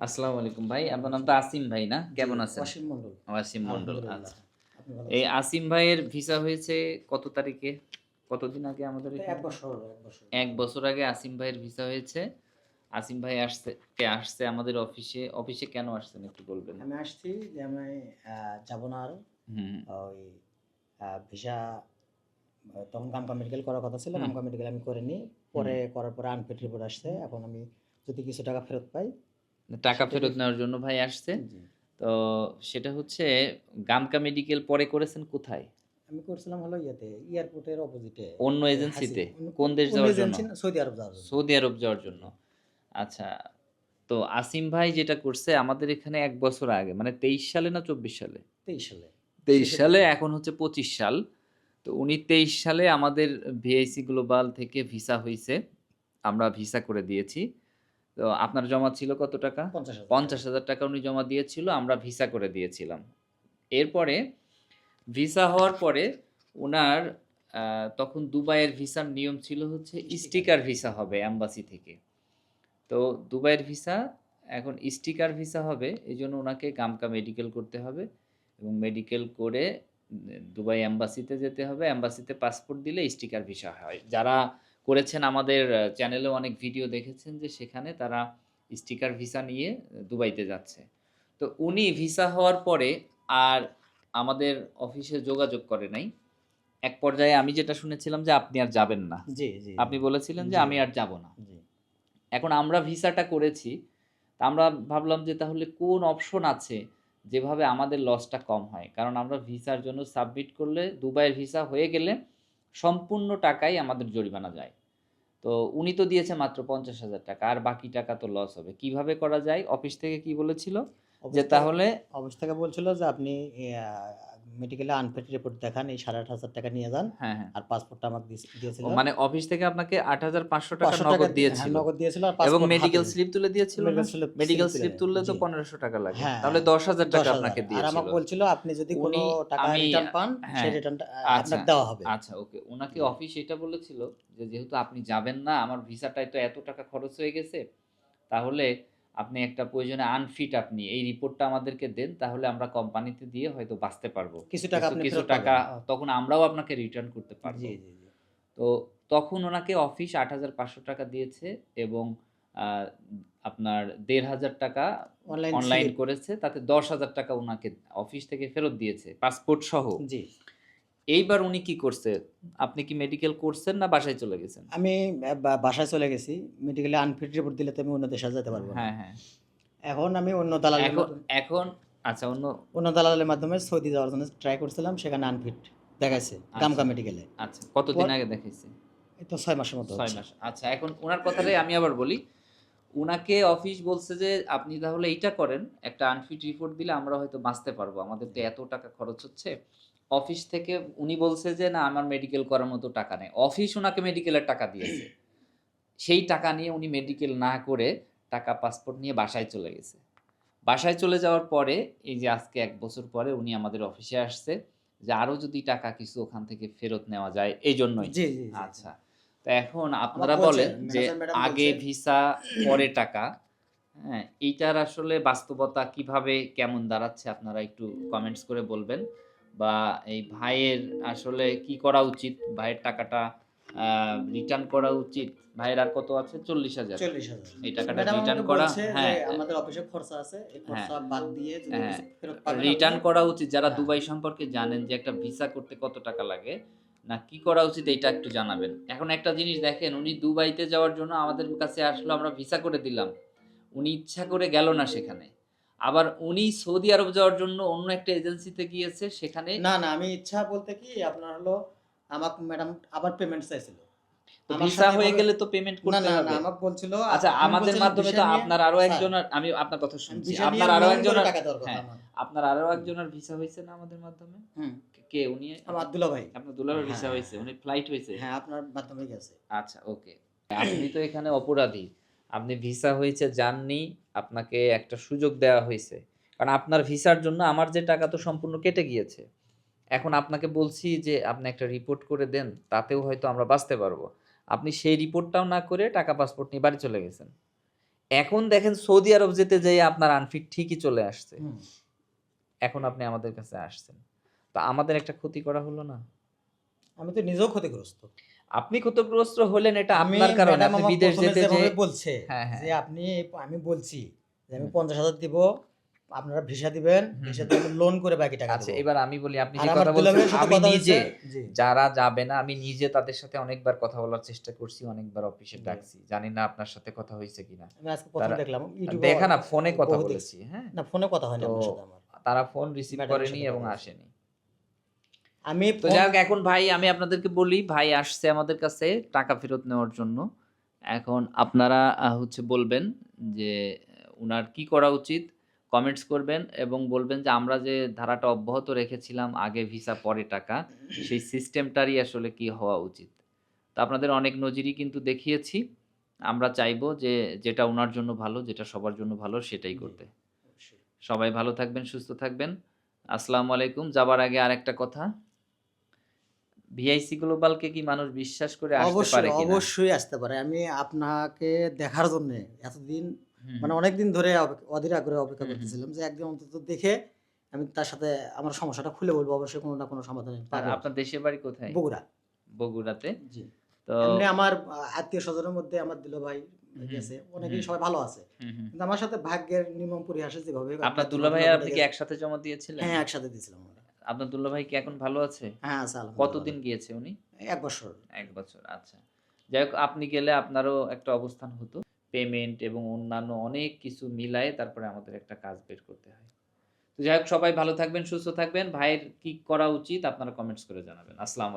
আসসালামু আলাইকুম ভাই আপনার নাম তো আসিম ভাই না? কেমন আছেন? অসীম মন্ডল আসিম মন্ডল আচ্ছা। এই আসিম ভাইয়ের ভিসা হয়েছে কত তারিখে? কতদিন আগে আমাদের এক বছর এক বছর। আগে আসিম ভাইয়ের ভিসা হয়েছে। আসিম ভাই আসছে কে আসছে আমাদের অফিসে? অফিসে কেন আসছেন একটু বলবেন? আমি আসছি যে আমি যাব না আর। ওই ভিসা তখন কামকা মেডিকেল করার কথা ছিল। কামকা মেডিকেল আমি করিনি। পরে করার পরে আনফিট রিপোর্ট আসছে। এখন আমি যদি কিছু টাকা ফেরত পাই টাকা ফেরত নেওয়ার জন্য ভাই আসছে। তো সেটা হচ্ছে গামকা মেডিকেল পরে করেছেন কোথায়? আমি করছিলাম হলো ইয়েতে এয়ারপোর্টের অপোজিটে অন্য এজেন্সিতে কোন দেশ যাওয়ার জন্য? সৌদি আরব যাওয়ার জন্য। সৌদি আরব যাওয়ার জন্য। আচ্ছা তো আসিম ভাই যেটা করছে আমাদের এখানে এক বছর আগে মানে তেইশ সালে না চব্বিশ সালে? তেইশ সালে। তেইশ সালে এখন হচ্ছে পঁচিশ সাল। তো উনি তেইশ সালে আমাদের ভিআইসি গ্লোবাল থেকে ভিসা হয়েছে আমরা ভিসা করে দিয়েছি। তো আপনার জমা ছিল কত টাকা? পঞ্চাশ হাজার টাকা উনি জমা দিয়েছিল আমরা ভিসা করে দিয়েছিলাম। এরপরে ভিসা হওয়ার পরে ওনার তখন দুবাইয়ের ভিসার নিয়ম ছিল হচ্ছে স্টিকার ভিসা হবে অ্যাম্বাসি থেকে। তো দুবাইয়ের ভিসা এখন স্টিকার ভিসা হবে এই জন্য ওনাকে গামকা মেডিকেল করতে হবে এবং মেডিকেল করে দুবাই অ্যাম্বাসিতে যেতে হবে। অ্যাম্বাসিতে পাসপোর্ট দিলে স্টিকার ভিসা হয়। যারা করেছেন আমাদের চ্যানেলে অনেক ভিডিও দেখেছেন যে সেখানে তারা স্টিকার ভিসা নিয়ে দুবাইতে যাচ্ছে। তো উনি ভিসা হওয়ার পরে আর আমাদের অফিসে যোগাযোগ করে নাই। এক পর্যায়ে আমি যেটা শুনেছিলাম যে আপনি আর যাবেন না। জি জি। আপনি বলেছিলেন যে আমি আর যাব না। জি। এখন আমরা ভিসাটা করেছি তা আমরা ভাবলাম যে তাহলে কোন অপশন আছে যেভাবে আমাদের লসটা কম হয়? কারণ আমরা ভিসার জন্য সাবমিট করলে দুবাইয়ের ভিসা হয়ে গেলে সম্পূর্ণ টাকাই আমাদের জরিমানা যায়। তো উনি তো দিয়েছে মাত্র পঞ্চাশ হাজার টাকা আর বাকি টাকা তো লস হবে। কীভাবে করা যায়? অফিস থেকে কি বলেছিল? যে তাহলে অফিস থেকে বলছিল যে আপনি মেডিকেলে আনফিট রিপোর্ট দেখান এই সাড়ে আট হাজার টাকা নিয়ে যান হ্যাঁ হ্যাঁ। আর পাসপোর্টটা আমাকে দিয়েছিল। মানে অফিস থেকে আপনাকে আট হাজার পাঁচশো টাকা নগদ দিয়েছিল হ্যাঁ, নগদ দিয়েছিল এবং মেডিকেল স্লিপ তুলে দিয়েছিল মেডিকেল স্লিপ তুললে তো। পনেরোশো টাকা লাগে। তাহলে দশ হাজার টাকা 10,000 আপনাকে আর আমাকে বলছিল আপনি যদি কোনো টাকা রিটার্ন পান। সেই রিটার্নটা আচ্ছা। আপনাকে দেওয়া হবে। আচ্ছা ওকে। ওনাকে অফিস এটা বলেছিল যে যেহেতু আপনি যাবেন না আমার ভিসাটায় তো এত টাকা খরচ হয়ে গেছে তাহলে আপনি একটা প্রয়োজনে আনফিট আপনি এই রিপোর্টটা আমাদেরকে দেন তাহলে আমরা কোম্পানিতে দিয়ে হয়তো বাঁচতে পারব। কিছু টাকা কিছু- টাকা তখন আমরাও আপনাকে রিটার্ন করতে পারব। তো তখন ওনাকে অফিস আট হাজার পাঁচশো টাকা দিয়েছে এবং আহ, আপনার দেড় হাজার টাকা অনলাইন অনলাইন করেছে তাতে দশ হাজার টাকা ওনাকে অফিস থেকে ফেরত দিয়েছে পাসপোর্ট সহ। জি। এইবার উনি কি করছে? আপনি কি মেডিকেল করছেন না বাসায় চলে গেছেন? আমি বাসায় চলে গেছি। মেডিকেলে আনফিট রিপোর্ট দিলে তো আমি অন্য দেশে যেতে পারব হ্যাঁ হ্যাঁ। এখন আমি অন্য দালালের এখন আচ্ছা অন্য অন্য দালালের মাধ্যমে সৌদি যাওয়ার জন্য ট্রাই করছিলাম সেখানে আনফিট দেখাইছে গামকা মেডিকেলে আচ্ছা কতদিন আগে দেখাইছে? এই তো ছয় মাসের মতো ছয় মাস। আচ্ছা এখন ওনার কথাটাই আমি আবার বলি। উনাকে অফিস বলছে যে আপনি তাহলে এইটা করেন একটা আনফিট রিপোর্ট দিলে আমরা হয়তো বাঁচতে পারব। আমাদের তো এত টাকা খরচ হচ্ছে অফিস থেকে উনি বলছে যে না আমার মেডিকেল করার মতো টাকা নেই। অফিস ওনাকে মেডিকেলের টাকা দিয়েছে। সেই টাকা নিয়ে উনি মেডিকেল না করে টাকা পাসপোর্ট নিয়ে বাসায় চলে গেছে। বাসায় চলে যাওয়ার পরে এই যে আজকে এক বছর পরে উনি আমাদের অফিসে আসছে যে আরও যদি টাকা কিছু ওখান থেকে ফেরত নেওয়া যায় এই জন্যই। আচ্ছা। তো এখন আপনারা বলেন যে আগে ভিসা পরে টাকা। হ্যাঁ এইটার আসলে বাস্তবতা কীভাবে কেমন দাঁড়াচ্ছে আপনারা একটু কমেন্টস করে বলবেন। বা এই ভাইয়ের আসলে কি করা উচিত? ভাইয়ের টাকাটা রিটার্ন করা উচিত? ভাইয়ের আর কত আছে? চল্লিশ হাজার। এই টাকাটা আমাকে করা, হ্যাঁ। আমাদের অফিসে খরচা আছে এই খরচা বাদ দিয়ে হ্যাঁ। রিটার্ন করা উচিত। যারা হ্যাঁ। দুবাই সম্পর্কে জানেন যে একটা ভিসা করতে কত টাকা লাগে না কি করা উচিত এইটা একটু জানাবেন। এখন একটা জিনিস দেখেন উনি দুবাইতে যাওয়ার জন্য আমাদের কাছে আসলো আমরা ভিসা করে দিলাম। উনি ইচ্ছা করে গেল না সেখানে। আবার উনি সৌদি আরব যাওয়ার জন্য অন্য একটা এজেন্সিতে গিয়েছে সেখানে না না আমি ইচ্ছা বলতে কি আপনার হলো আমাকে ম্যাডাম আবার পেমেন্ট চাইছিল। ভিসা হয়ে গেলে তো পেমেন্ট করতে না না হবে। আমাকে বলছিল আচ্ছা আমাদের মাধ্যমে তো আপনার আরও স্যার, একজনের আমি আপনার কথা শুনছি। আপনার আরও। আমার। আপনার আরও একজনের ভিসা হয়েছে না আমাদের মাধ্যমে? হুম, কে উনি আমার আব্দুল্লাহ ভাই। আপনার দুলার ভিসা হ্যাঁ। হয়েছে উনি ফ্লাইট হয়েছে। হ্যাঁ আপনার মাধ্যমে গেছে। আচ্ছা ওকে আপনি তো এখানে অপরাধী। আপনি ভিসা হয়েছে জাননি আপনাকে একটা সুযোগ দেওয়া হয়েছে। কারণ আপনার ভিসার জন্য আমার যে টাকা তো সম্পূর্ণ কেটে গিয়েছে। এখন আপনাকে বলছি যে আপনি একটা রিপোর্ট করে দেন তাতেও হয়তো আমরা বাঁচতে পারব। আপনি সেই রিপোর্টটাও না করে টাকা পাসপোর্ট নিয়ে বাড়ি চলে গেছেন। এখন দেখেন সৌদি আরব যেতে যেয়ে আপনার আনফিট ঠিকই চলে আসছে। এখন আপনি আমাদের কাছে আসছেন। তো আমাদের একটা ক্ষতি করা হলো না? আমি তো নিজেও ক্ষতিগ্রস্ত। আপনি ক্ষতিগ্রস্ত হলেন এটা আপনার কারণে আপনি বিদেশ যেতে যে বলছে হ্যাঁ, হ্যাঁ। যে আপনি আমি বলছি যে আমি। পঞ্চাশ হাজার দিব আপনারা ভিসা দিবেন ভিসা দিয়ে লোন করে বাকি টাকা আচ্ছা এবার আমি বলি আপনি যে কথা বলছেন আমি নিজে যারা যাবে না আমি নিজে তাদের সাথে অনেকবার কথা বলার চেষ্টা করছি অনেকবার অফিসে ডাকছি। জানি না আপনার সাথে কথা হয়েছে কিনা। আমি আজকে প্রথম দেখলাম ইউটিউবে দেখা না ফোনে কথা বলেছি হ্যাঁ। না ফোনে কথা হয়নি তো সাথে আমার। তারা ফোন রিসিভ করেনি এবং আসেনি। আমি তো হোক এখন ভাই আমি আপনাদেরকে বলি ভাই আসছে আমাদের কাছে টাকা ফেরত নেওয়ার জন্য। এখন আপনারা হচ্ছে বলবেন যে উনার কি করা উচিত কমেন্টস করবেন এবং বলবেন যে আমরা যে ধারাটা অব্যাহত রেখেছিলাম আগে ভিসা পরে টাকা সেই সিস্টেমটারই আসলে কি হওয়া উচিত। তো আপনাদের অনেক নজিরই কিন্তু দেখিয়েছি। আমরা চাইব যে যেটা ওনার জন্য ভালো যেটা সবার জন্য ভালো সেটাই করতে। সবাই ভালো থাকবেন সুস্থ থাকবেন। আসসালামু আলাইকুম। যাবার আগে আরেকটা কথা। ভিআইসি গ্লোবালকে কি মানুষ বিশ্বাস করে আসতে পারে কিনা? অবশ্যই আসতে পারে। আমি আপনাকে দেখার জন্য এতদিন মানে অনেক দিন ধরে অধীর আগ্রহে অপেক্ষা। করতেছিলাম যে একদিন অন্তত দেখে আমি তার সাথে আমার সমস্যাটা খুলে বলব। অবশ্যই কোনো না কোনো সমাধান আপনার দেশের বাড়ি কোথায়? বগুড়া। বগুড়াতে? জি। তো এমনি আমার আত্মীয় স্বজনের মধ্যে আমার দিল ভাই গেছে। অনেকেই সবাই ভালো আছে। কিন্তু আমার সাথে ভাগ্যের নির্মম পরিহাসে যেভাবে আপনার দুলাভাই আর আপনি কি একসাথে জমা দিয়েছিলেন? হ্যাঁ একসাথে দিয়েছিলাম আমরা। আপনার ভাই কি এখন ভালো আছে? হ্যাঁ আছে কতদিন গিয়েছে উনি? এক বছর। এক বছর আচ্ছা। যাই হোক আপনি গেলে আপনারও একটা অবস্থান হতো। পেমেন্ট এবং অন্যান্য অনেক কিছু মিলায়ে তারপরে আমাদের একটা কাজ বের করতে হয়। তো যাই হোক সবাই ভালো থাকবেন সুস্থ থাকবেন। ভাইয়ের কি করা উচিত আপনারা কমেন্টস করে জানাবেন। আসসালামু আলাইকুম।